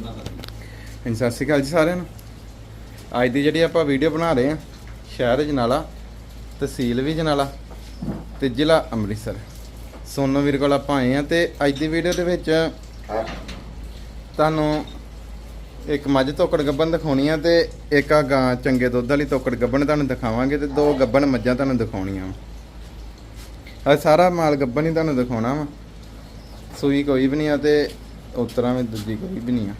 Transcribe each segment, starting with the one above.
ਬਣਾ ਸਕਦੀ ਹਾਂਜੀ, ਸਤਿ ਸ਼੍ਰੀ ਅਕਾਲ ਜੀ ਸਾਰਿਆਂ ਨੂੰ। ਅੱਜ ਦੀ ਜਿਹੜੀ ਆਪਾਂ ਵੀਡੀਓ ਬਣਾ ਰਹੇ ਆ ਸ਼ਹਿਰ ਜਨਾਲਾ, ਤਹਿਸੀਲ ਵੀ ਜਨਾਲਾ ਤੇ ਜ਼ਿਲ੍ਹਾ ਅੰਮ੍ਰਿਤਸਰ। ਸੋਨੋ ਵੀਰ ਕੋਲ ਆਪਾਂ ਆਏ ਆ ਤੇ ਅੱਜ ਦੀ ਵੀਡੀਓ ਦੇ ਵਿੱਚ ਤੁਹਾਨੂੰ ਇੱਕ ਮੱਝ ਤੋਕੜ ਗੱਬਣ ਦਿਖਾਉਣੀ ਆ ਤੇ ਇੱਕ ਆ ਗਾਂ ਚੰਗੇ ਦੁੱਧ ਵਾਲੀ ਤੋਕੜ ਗੱਬਣ ਤੁਹਾਨੂੰ ਦਿਖਾਵਾਂਗੇ ਤੇ ਦੋ ਗੱਬਣ ਮੱਝਾਂ ਤੁਹਾਨੂੰ ਦਿਖਾਉਣੀਆਂ ਆ ਸਾਰਾ ਮਾਲ ਗੱਬਣ ਹੀ ਤੁਹਾਨੂੰ ਦਿਖਾਉਣਾ ਵਾ। ਸੂਈ ਕੋਈ ਵੀ ਨਹੀਂ ਆ ਤੇ ਉਤਰਾਂ ਵਿੱਚ ਦੂਜੀ ਕੋਈ ਵੀ ਨਹੀਂ ਆ।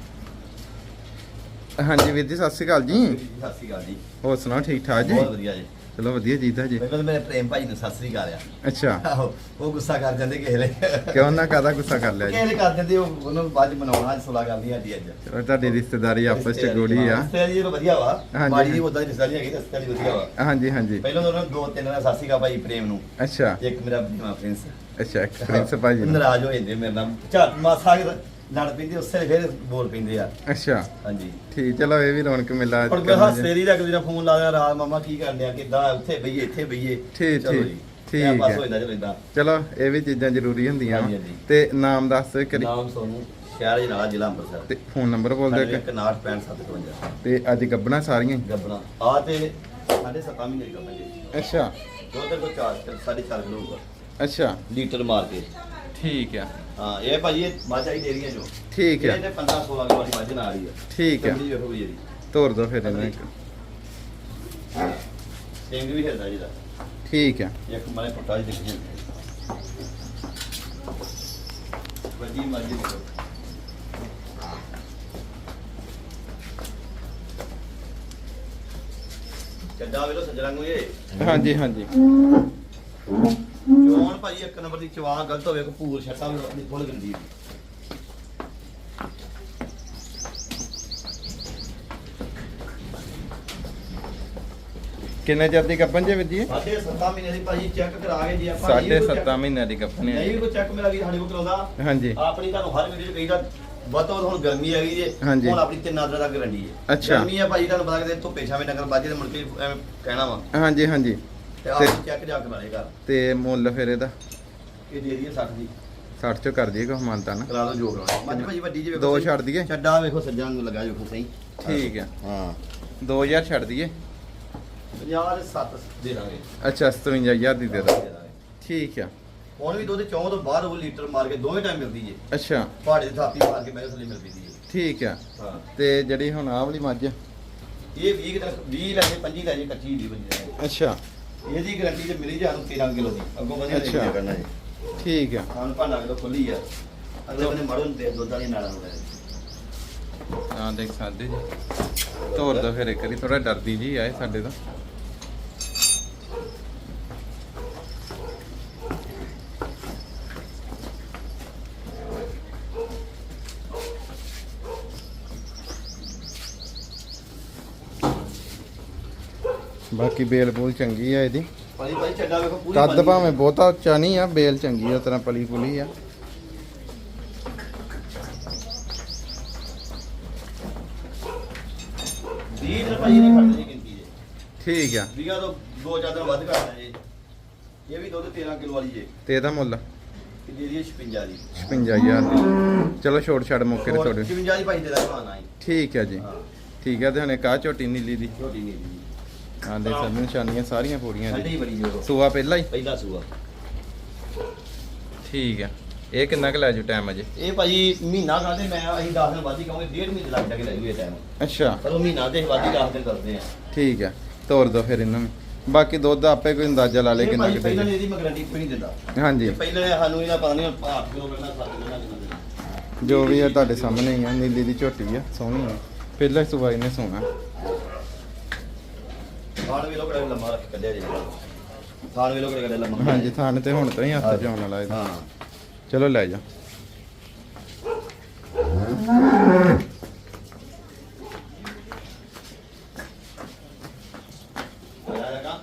ਹਾਂਜੀ ਵੀਰ ਜੀ ਸਤਿ ਸ਼੍ਰੀ ਅਕਾਲ ਜੀ। ਸਤਿ ਸ੍ਰੀ ਅਕਾਲ ਜੀ ਹੋਰ ਸੁਣਾਓ ਠੀਕ ਠਾਕ ਜੀ? ਬਹੁਤ ਵਧੀਆ ਜੀ। ਚਲੋ ਵਧੀਆ ਜੀਦਾ ਜੀ। ਤਾਂ ਮੇਰੇ ਪ੍ਰੇਮ ਭਾਈ ਨੂੰ ਸਤਿ ਸ੍ਰੀ ਅਕਾਲ ਆ। ਅੱਛਾ। ਉਹ ਗੁੱਸਾ ਕਰ ਜਾਂਦੇ ਕਿਸੇ ਵੇਲੇ। ਕਿਉਂ ਨਾ ਕਾਦਾ ਗੁੱਸਾ ਕਰ ਲਿਆ ਜੀ? ਕਿਸੇ ਕਰ ਜਾਂਦੇ ਉਹ ਉਹਨੂੰ ਬਾਅਦ ਚ ਮਨਾਉਣਾ ਅੱਜ ਸੁਲਾ ਕਰਦੀ ਸਾਡੀ ਅੱਜ। ਚਲੋ ਤੁਹਾਡੀ ਰਿਸ਼ਤੇਦਾਰੀ ਆਪਸ ਚ ਗੋੜੀ ਆ। ਰਿਸ਼ਤੇਦਾਰੀ ਚਲੋ ਵਧੀਆ ਵਾ। ਹਾਂਜੀ। ਮਾੜੀ ਦੀ ਉਦਾਂ ਦੀ ਰਿਸ਼ਤੇਦਾਰੀ ਹੈਗੀ ਰਿਸ਼ਤੇਦਾਰੀ ਵਧੀਆ ਵਾ। ਹਾਂਜੀ ਹਾਂਜੀ। ਪਹਿਲਾਂ ਤਾਂ ਉਹਨਾਂ ਨੂੰ ਦੋ ਤਿੰਨ ਨਾਲ ਸਤਿ ਸ੍ਰੀ ਅਕਾਲ ਭਾਈ ਪ੍ਰੇਮ ਨੂੰ। ਅੱਛਾ। ਇੱਕ ਮੇਰਾ ਭੀਮਾ ਪ੍ਰਿੰਸ। ਅੱਛਾ ਪ੍ਰਿੰਸ ਭਾਜੀ ਨੂੰ। ਨਾਰਾਜ਼ ਹੋ ਜਾਂਦੇ ਮੇਰੇ ਨਾਲ। ਝੱਟ ਮਾਸਾ ਕੁ ਲੜ ਪੈਂਦੇ ਉਸੇ ਵੇਲੇ ਫਿਰ ਬੋਲ ਪੈਂਦੇ ਆ। ਅੱਛਾ। ਹਾਂਜੀ। ਠੀਕ ਚਲੋ ਇਹ ਵੀ ਰੌਣਕ ਮੇਲਾ ਹੁਣ ਮੈਂ ਹੱਸਦੇ ਰਹੀ ਦਾ ਅਗਲੇ ਦਾ ਫੋਨ ਲਾ ਦਿਆ ਰਾਤ ਮਾਮਾ ਕੀ ਕਰਦੇ ਆ ਕਿੱਦਾਂ ਉੱਥੇ ਬਈਏ ਇੱਥੇ ਬਈਏ। ਠੀਕ, ਚਲੋ ਠੀਕ, ਜੀ। ਠੀਕ ਪਾਸ ਹੈ। ਹੋ ਜਾਂਦਾ ਚਲੋ ਇਹ ਵੀ ਚੀਜ਼ਾਂ ਜ਼ਰੂਰੀ ਹੁੰਦੀਆਂ। ਹਾਂਜੀ, ਵਾਂ। ਹਾਂਜੀ। ਤੇ ਨਾਮ ਦੱਸ ਕਰੀ। ਨਾਮ ਸੋਨੂੰ ਸ਼ਹਿਰ ਜਨਾਲਾ ਜ਼ਿਲ੍ਹਾ ਅੰਮ੍ਰਿਤਸਰ। ਤੇ ਫੋਨ ਨੰਬਰ ਬੋਲ ਦੇ ਇੱਕ। 5965 ਤੇ ਅੱਜ ਗੱਬਣਾ ਸਾਰੀਆਂ ਹੀ? ਗੱਬਣਾ। ਆ ਤੇ ਸਾਡੇ 7 ਮਹੀਨੇ ਦੀ ਗੱਬਣਾ ਜੀ। ਅੱਛਾ। ਦੁੱਧ ਕੋ 4 ਸਾਢੇ 4 ਕਿਲੋ ਹੋਊਗਾ। ਅੱਛਾ। ਲੀਟਰ ਮਾਰ ਕੇ। ਠੀਕ ਆ। ਹਾਂ ਇਹ ਭਾਜੀ ਇਹ ਮੱਝ ਆਈ ਡੇਰੀਆਂ ਜੋ ਠੀਕ ਆ। ਇਹ ਤੇ 15 16 ਕਿਲੋ ਵਾਲੀ ਮੱਝ ਨਾਲ ਹੀ ਆ। ਠੀਕ ਆ। ਚਮੜੀ ਵੇਖੋ ਵੀ ਇਹਦੀ। ਤੋਰ ਦੋ ਫਿਰ ਇਹਨੂੰ ਇੱਕ। ਸਿੰਘ ਵੀ ਹਿਲਦਾ ਜਿਹਦਾ। ਠੀਕ ਆ। ਇੱਕ ਮਾਰੇ ਪੱਟਾ ਜੀ ਦੇਖੀ ਵੱਡੀ ਮੱਝ ਦੇਖੋ ਚੱਡਾ ਵੇਲੋ ਸੱਜਣਾ ਨੂੰ ਇਹ। ਹਾਂਜੀ ਹਾਂਜੀ। ਚੋਣ ਭਾਈ ਇੱਕ ਨੰਬਰ ਦੀ ਚਵਾ ਗਲਤ ਹੋਵੇ ਕੋ ਪੂਰ ਛੱਟਾ ਵੀ ਆਪਣੀ ਫੁੱਲ ਗੰਦੀ ਕਿੰਨੇ ਚਿਰ ਦੀ ਗੱਬਣ ਜੇ ਵੀਰ ਜੀ ਸਾਢੇ 7 ਮਹੀਨੇ ਦੀ ਭਾਜੀ ਚੈੱਕ ਕਰਾ ਕੇ ਜੇ ਆਪਾਂ ਕੋਈ ਸੱਤਾਂ ਮਹੀਨਿਆਂ ਦੀ ਗੱਬਣ check- ਨਹੀਂ ਹੈ ਕੋਈ ਚੈੱਕ ਮੇਰਾ ਵੀ ਸਾਡੇ ਕੋਲ ਕਰਾਉਂਦਾ। ਹਾਂਜੀ। ਆਪਣੀ ਤੁਹਾਨੂੰ ਹਰ ਵੀਡੀਓ ਕਹੀਦਾ ਬਹੁਤ ਹੁਣ ਗਰਮੀ ਆ ਗਈ ਜੇ। ਹੁਣ ਆਪਣੀ ਤਿੰਨ ਆਦਰ ਦਾ ਗਰੰਟੀ ਹੈ। ਅੱਛਾ। ਗਰਮੀ ਆ ਭਾਜੀ ਤੁਹਾਨੂੰ ਪਤਾ ਕਿ ਧੁੱਪੇ ਛਾਵੇਂ ਨਗਰ ਬਾਜੇ ਦੇ ਮੁੜ ਕੇ ਐਵੇਂ ਕਹਿਣਾ ਵਾ। ਹਾਂਜੀ ਹਾਂਜੀ। ਤੇ ਆਪ ਚੈੱਕ ਜਾ ਕੇ ਮਾਰੇਗਾ ਤੇ ਮੁੱਲ ਫਿਰ ਇਹਦਾ? ਇਹ ਦੇ ਦਈਏ 60 ਦੀ। 60 ਚੋਂ ਕਰ ਦਈਏ ਕੋ ਮਾਨਤਾ ਨਾ। ਕਰਾ ਦੋ ਜੋ ਕਰਾਉਣਾ ਮੱਝ ਭਾਜੀ ਵੱਡੀ ਜੀ ਵੇਖੋ ਦੋ ਸਹੀ। ਛੱਡ ਦਈਏ। ਛੱਡਾ ਵੇਖੋ ਸੱਜਾ ਨੂੰ ਲੱਗਾ ਵੇਖੋ ਸਹੀ। ਠੀਕ ਆ ਹਾਂ। 2000 ਛੱਡ ਦਈਏ। 50 ਦੇ 7 ਦੇ ਦਾਂਗੇ। ਅੱਛਾ 57000 ਦੀ ਦੇ ਦੋ ਦੇ ਦਾਂਗੇ। ਠੀਕ ਆ ਹੁਣ ਵੀ ਦੁੱਧ ਚੌਂ ਤੋਂ ਬਾਹਰ ਉਹ ਲੀਟਰ ਮਾਰ ਕੇ ਦੋਵੇਂ ਟਾਈਮ ਮਿਲਦੀ ਜੇ। ਅੱਛਾ। ਪਹਾੜੇ ਦੀ ਥਾਪੀ ਮਾਰ ਕੇ ਮੇਰੇ ਥੱਲੇ ਮਿਲ ਪੈਂਦੀ ਜੇ। ਠੀਕ ਆ ਹਾਂ। ਤੇ ਜਿਹੜੀ ਹੁਣ ਆਹ ਵਾਲੀ ਮੱਝ ਇਹ 20 ਤੱਕ 20 ਲੈ ਕੇ 25 ਲੈ ਜੇ ਕੱਚੀ ਦੀ ਜਾਏ ਅੱਛਾ। ਇਹਦੀ ਗਾਰੰਟੀ ਤੇ ਮਿਲੀ ਜਾਨੂੰ 13 ਕਿਲੋ ਦੀ। ਅੱਗੋਂ ਵਧੀਆ ਅੱਛਾ। ਨਹੀਂ ਕਰਨਾ ਜੀ। ਠੀਕ ਆ। ਖਾਣ ਭਾਂਡਾ ਕਿਲੋ ਖੁੱਲੀ ਆ। ਅਗਲੇ ਬੰਨੇ ਮੜੋਂ ਤੇ ਦੁੱਧ ਵਾਲੀ ਨਾਲਾਂ ਲੈ ਹਾਂ। ਦੇਖ ਸਕਦੇ ਜੀ। ਤੋਰ ਦੋ ਫਿਰ ਇੱਕ ਵਾਰੀ ਥੋੜਾ ਡਰਦੀ ਜੀ ਆਏ ਸਾਡੇ ਤੋਂ। ਬਾਕੀ ਬੇਲ ਬੂਲ ਚੰਗੀ ਆ ਇਹਦੀ। ਭਾਈ ਭਾਈ ਚੱਡਾ ਵੇਖੋ ਪੂਰੀ ਕੱਦ ਭਾਵੇਂ ਬਹੁਤਾ ਉੱਚਾ ਨਹੀਂ ਆ ਬੇਲ ਚੰਗੀ ਆ ਤਰ੍ਹਾਂ ਪਲੀ ਪੁਲੀ ਆ। ਵੀਹ ਦਿਨ ਭਾਈ ਨਹੀਂ ਫੜਦੀ ਗਿਣਤੀ ਜੇ। ਠੀਕ ਆ। ਤੋਂ ਦੋ ਵੱਧ ਜੇ। ਇਹ ਵੀ ਦੁੱਧ 13 ਕਿਲੋ ਵਾਲੀ ਜੇ। ਤੇ ਇਹਦਾ ਮੁੱਲ? ਤੇ ਦੇ ਦੀ 56 ਦੀ। 55000 ਦੀ। ਚਲੋ ਛੋਟ ਛੜ ਮੌਕੇ ਤੇ ਤੁਹਾਡੇ। 56 ਦੀ ਭਾਈ ਦੇ ਦਾ ਭਾਣਾ ਹੀ ਠੀਕ ਹੈ ਜੀ। ਹਾਂ। ਠੀਕ ਹੈ ਤੇ ਹੁਣ ਇੱਕ ਝੋਟੀ ਨੀਲੀ ਦੀ? ਛੋਟੀ ਨਹੀਂ ਦੀ। ਹਾਂ ਦੇ ਸਭ ਨਿਸ਼ਾਨੀਆਂ ਸਾਰੀਆਂ ਪੂਰੀਆਂ ਜੀ। ਬੜੀ ਜੋ ਸੂਆ ਪਹਿਲਾ ਹੀ? ਪਹਿਲਾ ਸੂਆ। ਠੀਕ ਹੈ ਇਹ ਕਿੰਨਾ ਕੁ ਲੈ ਜੂ ਟਾਈਮ ਅਜੇ? ਇਹ ਭਾਈ ਮਹੀਨਾ ਕਾਹਦੇ ਮੈਂ ਅਸੀਂ 10 ਦਿਨ ਹੀ ਕਹਾਂਗੇ ਡੇਢ ਮਹੀਨੇ ਲੱਗ ਜਾਗੇ ਲੈ ਜੂਏ ਟਾਈਮ ਅੱਛਾ। ਉਹ ਮਹੀਨਾ ਦੇ ਬਾਅਦ ਹੀ 10 ਦਿਨ ਕਰਦੇ ਆ। ਠੀਕ ਹੈ ਤੋਰ ਦੋ ਫਿਰ ਇਹਨਾਂ ਨੂੰ। ਬਾਕੀ ਦੁੱਧ ਆਪੇ ਕੋਈ ਅੰਦਾਜ਼ਾ ਲਾ ਲੇ ਇਹ ਕਿੰਨਾ ਕੁ ਪਹਿਲਾਂ ਇਹਦੀ ਮਗਰੰਟੀ ਕੋਈ ਨਹੀਂ ਦਿੰਦਾ। ਹਾਂਜੀ। ਇਹ ਪਹਿਲੇ ਸਾਨੂੰ ਇਹਦਾ ਪਤਾ ਨਹੀਂ 8 ਕਿਲੋ ਮਿਲਣਾ 7 ਕਿਲੋ ਜੋ ਵੀ ਹੈ ਤੁਹਾਡੇ ਸਾਹਮਣੇ ਹੀ ਆ ਨੀਲੀ ਦੀ ਝੋਟੀ ਆ ਸੋਹਣੀ ਆ। ਪਹਿਲਾ ਸੂਆ ਇਹਨੇ ਸੋਣਾ ਖਾਣ ਵੇਲੋ ਕਿਹੜਾ ਲੰਮਾ ਰੱਖ ਕੱਢਿਆ ਜੀ ਖਾਣ ਵੇਲੋ ਕਿਹੜਾ ਲੰਮਾ ਹਾਂਜੀ ਥਾਣ ਤੇ ਹੁਣ ਤੋਂ ਹੀ ਹੱਥ ਚ ਆਉਣ ਵਾਲਾ ਇਹਦਾ ਹਾਂ ਚਲੋ ਲੈ ਜਾ ਆਇਆ ਲਗਾ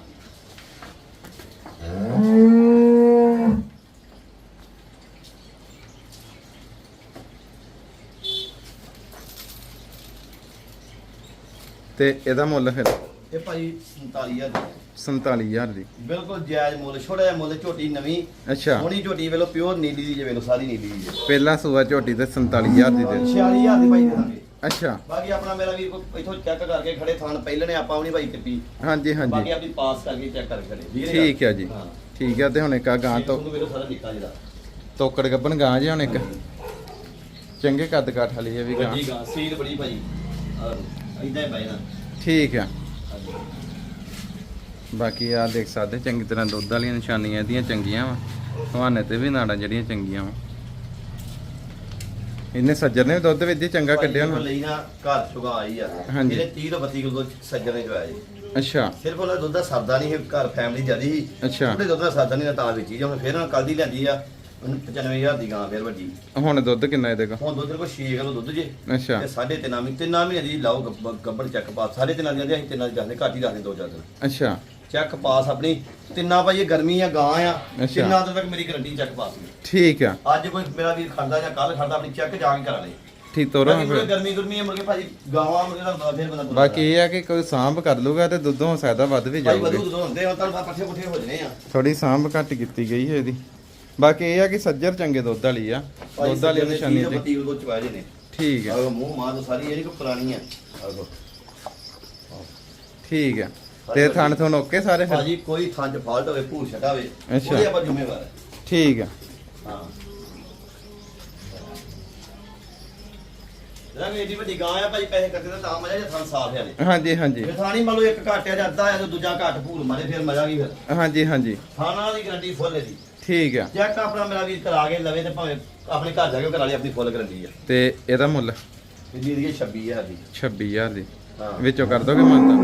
ਤੇ ਇਹਦਾ ਮੁੱਲ ਫਿਰ ਇਹ ਭਾਈ 47000 ਦੀ। 47000 ਦੀ। ਬਿਲਕੁਲ ਜਾਇਜ਼ ਮੁੱਲ ਛੋੜਾ ਜਿਹਾ ਮੁੱਲ ਝੋਟੀ ਨਵੀਂ। ਅੱਛਾ। ਸੋਹਣੀ ਝੋਟੀ ਵੇਲੋ ਪਿਓਰ ਨੀਲੀ ਦੀ ਜੇ ਵੇਲੋ ਸਾਰੀ ਨੀਲੀ ਦੀ ਜੇ ਪਹਿਲਾ ਸੂਆ ਝੋਟੀ ਤੇ 47000 ਦੀ ਦੇ। 46000 ਦੀ ਭਾਈ ਦੇ ਦਾਂਗੇ। ਅੱਛਾ। ਬਾਕੀ ਆਪਣਾ ਮੇਰਾ ਵੀਰ ਕੋਈ ਇੱਥੋਂ ਚੈੱਕ ਕਰਕੇ ਖੜੇ ਥਾਣ ਪਹਿਲੇ ਨੇ ਆਪਾਂ ਵੀ ਭਾਈ ਟਿੱਪੀ ਹਾਂਜੀ ਬਾਕੀ ਹਾਂਜੀ ਆਪਣੀ ਪਾਸ ਕਰਕੇ ਚੈੱਕ ਕਰਕੇ ਖੜੇ। ਠੀਕ ਠੀਕ ਹੈ ਜੀ। ਹਾਂ। ਠੀਕ ਹੈ ਤੇ ਹੁਣ ਇੱਕ ਆ ਗਾਂ ਤੋਂ ਤੁਹਾਨੂੰ ਮੇਰੇ ਸਾਰਾ ਨਿੱਕਾ ਜਿਹੜਾ ਤੋਕੜ ਗੱਬਣ ਗਾਂ ਜੀ ਹੁਣ ਇੱਕ। ਚੰਗੇ ਕੱਦ ਕਾਠ ਵਾਲੀ ਇਹ ਵੀ ਗਾਂ। ਵੱਡੀ ਗਾਂ ਸੀਲ ਬੜੀ ਭਾਈ। ਇਦਾਂ ਹੀ ਪਾਈ ਨਾ। ਠੀਕ ਆ। ਬਾਕੀ ਆ ਦੇਖ ਸਕਦੇ ਚੰਗੀ ਤਰ੍ਹਾਂ ਦੁੱਧ ਵਾਲੀਆਂ ਨਿਸ਼ਾਨੀਆਂ ਇਹਦੀਆਂ ਚੰਗੀਆਂ ਵਾ। ਹਵਾਨੇ ਤੇ ਵੀ ਨਾੜਾਂ ਜਿਹੜੀਆਂ ਚੰਗੀਆਂ ਵਾ। ਇਹਨੇ ਸੱਜਰ ਨੇ ਵੀ ਦੁੱਧ ਵਿੱਚ ਹੀ ਚੰਗਾ ਕੱਢਿਆ ਨਾ। ਲਈ ਨਾ ਘਰ ਸੁਗਾ ਆਈ ਆ। ਹਾਂਜੀ। ਇਹਨੇ 30 ਤੋਂ 32 ਕਿਲੋ ਸੱਜਣੇ ਜੋ ਆਇਆ ਜੀ। ਅੱਛਾ। ਸਿਰਫ ਉਹਨਾਂ ਦੁੱਧ ਦਾ ਸਰਦਾ ਨਹੀਂ ਸੀ, ਘਰ ਫੈਮਿਲੀ ਜਿਆਦੀ ਸੀ ਅੱਛਾ। ਉਹਦੇ ਦੁੱਧ ਦਾ ਸਰਦਾ ਨਹੀਂ ਤਾਂ ਵੇਚੀ ਜਾਂ ਫਿਰ ਉਹਨਾਂ ਕੱਲ ਦੀ ਲੈਂਦੀ ਆ। ਉਹਨੂੰ 95000 ਦੀ ਗਾਂ ਫਿਰ ਵੱਡੀ। ਹੁਣ ਦੁੱਧ ਕਿੰਨਾ ਇਹਦੇ ਕੋਲ? ਹੁਣ ਦੁੱਧ ਦੇ ਕੋਲ 6 ਕਿਲੋ ਦੁੱਧ ਜੇ। ਅੱਛਾ। ਤੇ ਸਾਢੇ ਤਿੰਨ ਮਹੀਨੇ ਤਿੰਨ ਮਹੀਨੇ ਦੀ ਲਾਓ ਗੱਬ- ਚੈੱਕ ਪਾਸ ਸਾਢੇ ਤਿੰਨਾਂ ਦੀ ਅਸੀਂ ਤਿੰਨਾਂ ਦੀ ਦੱਸਦੇ ਘੱਟ ਹੀ ਦੱਸਦੇ ਦੋ ਚਾਰ ਦਿਨ। ਅੱਛਾ। ਚੈੱਕ ਪਾਸ ਆਪਣੀ। ਤਿੰਨਾਂ ਭਾਈ ਇਹ ਗਰਮੀ ਆ ਗਾਂ ਆ। ਅੱਛਾ। ਤਿੰਨਾਂ ਦਿਨ ਤੱਕ ਮੇਰੀ ਗਰੰਟੀ ਚੈੱਕ ਪਾਸ ਦੀ ਠੀਕ ਆ। ਅੱਜ ਕੋਈ ਮੇਰਾ ਵੀਰ ਖੜਦਾ ਜਾਂ ਕੱਲ ਖੜਦਾ ਆਪਣੀ ਚੈੱਕ ਜਾ ਕੇ ਕਰਾ ਲੇ। ਠੀਕ ਤੋਰੋ ਬਾਕੀ ਗਰਮੀ ਗੁਰਮੀ ਹੈ ਮੁਰਗੇ ਭਾਜੀ ਗਾਵਾਂ ਮੁਰਗੇ ਦਾ ਫਿਰ ਬੰਦਾ ਬਾਕੀ ਇਹ ਆ ਕਿ ਕੋਈ ਸਾਂਭ ਕਰ ਲੂਗਾ ਤੇ ਦੁੱਧੋਂ ਫਾਇਦਾ ਵੱਧ ਵੀ ਭਾਈ ਜਾਊਗਾ। ਦੁੱਧ ਹੁੰਦੇ ਹੁਣ ਤਾਂ ਪੱਠੇ ਪੁੱਠੇ ਹੋ ਜਨੇ ਆ। ਥੋੜੀ ਸਾਂਭ ਘੱਟ ਕੀਤੀ ਗਈ ਹੈ ਇਹਦੀ। ਬਾਕੀ ਇਹ ਆ ਕਿ ਸੱਜਰ ਚੰਗੇ ਦੁੱਧ ਵਾਲੀ ਆ ਦੁੱਧ ਵਾਲੀ ਨਿਸ਼ਾਨੀ ਤੇ। ਪੱਤੀ ਉਹ ਚਵਾਏ ਜੇ ਨੇ ਠੀਕ ਆ ਆਹ ਮੂੰਹ ਮਾਂ ਤੋਂ ਸਾਰੀ ਨਹੀਂ ਕੋਈ ਪੁਰਾਣੀ ਆ। ਆਹੋ। ਠੀਕ ਆ ਤੇ ਥਣ ਥਣ ਓਕੇ ਸਾਰੇ ਫਿਰ? ਭਾਜੀ ਕੋਈ ਥਾਂ 'ਚ ਫਾਲਟ ਹੋਵੇ ਭੂਰ ਛਟਾ ਹੋਵੇ ਅੱਛਾ। ਉਹਦੇ ਆਪਾਂ ਜ਼ਿੰਮੇਵਾਰ ਹੈ ਠੀਕ ਹਾਂ। ਜਿਹੜਾ ਵੀ ਏਡੀ ਵੱਡੀ ਗਾਂ ਆ ਭਾਈ ਪੈਸੇ ਕੱਟੇ ਤਾਂ ਤਾਂ ਮਜ਼ਾ ਜੇ ਥਾਂ ਸਾਫ਼ ਆ ਨੇ ਹਾਂਜੀ ਹਾਂਜੀ। ਜੇ ਥਾਣੀ ਮੰਨ ਲਓ ਇੱਕ ਘਾਟਿਆ ਜਾਂ ਅੱਧਾ ਆ ਤੇ ਦੂਜਾ ਘਾਟ ਭੂਰ ਮਾਰੇ ਫਿਰ ਮਜ਼ਾ ਕੀ ਫਿਰ? ਹਾਂਜੀ ਹਾਂਜੀ। ਥਾਣਾ ਦੀ ਗਰੰਟੀ ਫੁੱਲ ਹੈ ਦੀ ਠੀਕ ਆ। ਚੈੱਕ ਆਪਣਾ ਮੇਰਾ ਵੀਰ ਕਰਾ ਕੇ ਲਵੇ ਤੇ ਭਾਵੇਂ ਆਪਣੇ ਘਰ ਜਾ ਕੇ ਕਰਾ ਲਈ ਆਪਣੀ ਫੁੱਲ ਗਰੰਟੀ ਆ। ਤੇ ਇਹਦਾ ਮੁੱਲ? ਇਹਦੀ ਇਹਦੀ 26000 ਦੀ। 26000 ਦੀ। ਹਾਂ। ਵਿੱਚੋਂ ਕਰ ਦੋਗੇ ਮੰਨਦਾ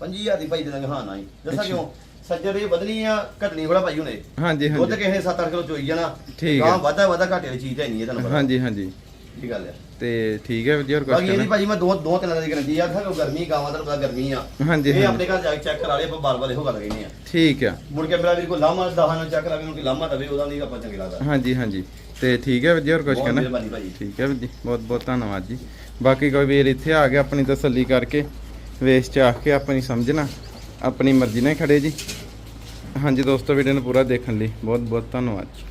25000 ਦੀ ਭਾਈ ਦੇ ਦਾਂਗੇ ਹਾਂ ਨਾ ਹੀ ਦੱਸਾਂ। ਕਿਉਂ? ਸੱਜਰ ਇਹ ਵਧਣੀ ਆ ਘਟਣੀ ਭਾਈ ਹੁਣੇ। ਹਾਂਜੀ ਦੁੱਧ ਹਾਂਜੀ ਕਿਸੇ ਨੇ 7-8 ਕਿਲੋ ਚੋਈ ਜਾਣਾ। ਠੀਕ ਹੈ। ਵਾਧਾ ਵਾਧਾ ਘਾਟੇ ਵਾਲੀ ਚੀਜ਼ ਹੈ ਨਹੀਂ ਇਹ ਤੁਹਾਨੂੰ ਪਤਾ। ਹਾਂਜੀ ਹਾਂਜੀ। ਗੱਲ ਤੇ ਠੀਕ ਹੈ ਜੀ ਹੋਰ ਬਾਕੀ ਇਹਦੀ ਭਾਜੀ ਮੈਂ ਦੋ ਦੋ ਤਿੰਨ ਦਿਨਾਂ ਦੀ ਗਰੰਟੀ ਆ ਕਿ ਗਰਮੀ ਗਾਵਾਂ ਦਾ ਪਤਾ ਗਰਮੀ ਆ। ਹਾਂਜੀ ਇਹ ਆਪਣੇ ਘਰ ਜਾ ਕੇ ਚੈੱਕ ਕਰਾ ਲਈ ਆਪਾਂ ਬਾਰ-ਬਾਰ ਇਹੋ ਗੱਲ ਕਹਿੰਦੇ ਆ। ਠੀਕ ਆ। ਮੁੜ ਕੇ ਮੇਰਾ ਵੀਰ ਕੋਈ ਲਾਮਾ ਦਹਾਂ ਨਾਲ ਚੈੱਕ ਕਰਾ ਕੇ ਉਹਨੂੰ ਲਾਮਾ ਦਵੇ ਉਹਦਾ ਨਹੀਂ ਆਪਾਂ ਚੰਗੇ ਲੱਗਦਾ। ਹਾਂਜੀ ਹਾਂਜੀ। ਤੇ ਠੀਕ ਹੈ ਜੀ ਹੋਰ ਬਹੁਤ ਕਹਿਣਾ? ਮਿਹਰਬਾਨੀ ਭਾਜੀ ਠੀਕ ਹੈ ਵੀਰ ਜੀ ਬਹੁਤ ਬਹੁਤ ਧੰਨਵਾਦ ਜੀ। ਬਾਕੀ ਕੋਈ ਵੀਰ ਇੱਥੇ ਆ ਗਿਆ ਆਪਣੀ ਤਸੱਲੀ ਕਰਕੇ ਵੇਸ ਚ ਆ ਕੇ ਆਪਣੀ ਸਮਝਣਾ ਆਪਣੀ ਮਰਜ਼ੀ ਨਾਲ ਖੜੇ ਜੀ। ਹਾਂਜੀ ਦੋਸਤੋ ਵੀਡੀਓ ਨੂੰ ਪੂਰਾ ਦੇਖਣ ਲਈ ਬਹੁਤ ਬਹੁਤ ਧੰਨਵਾਦ ਜੀ।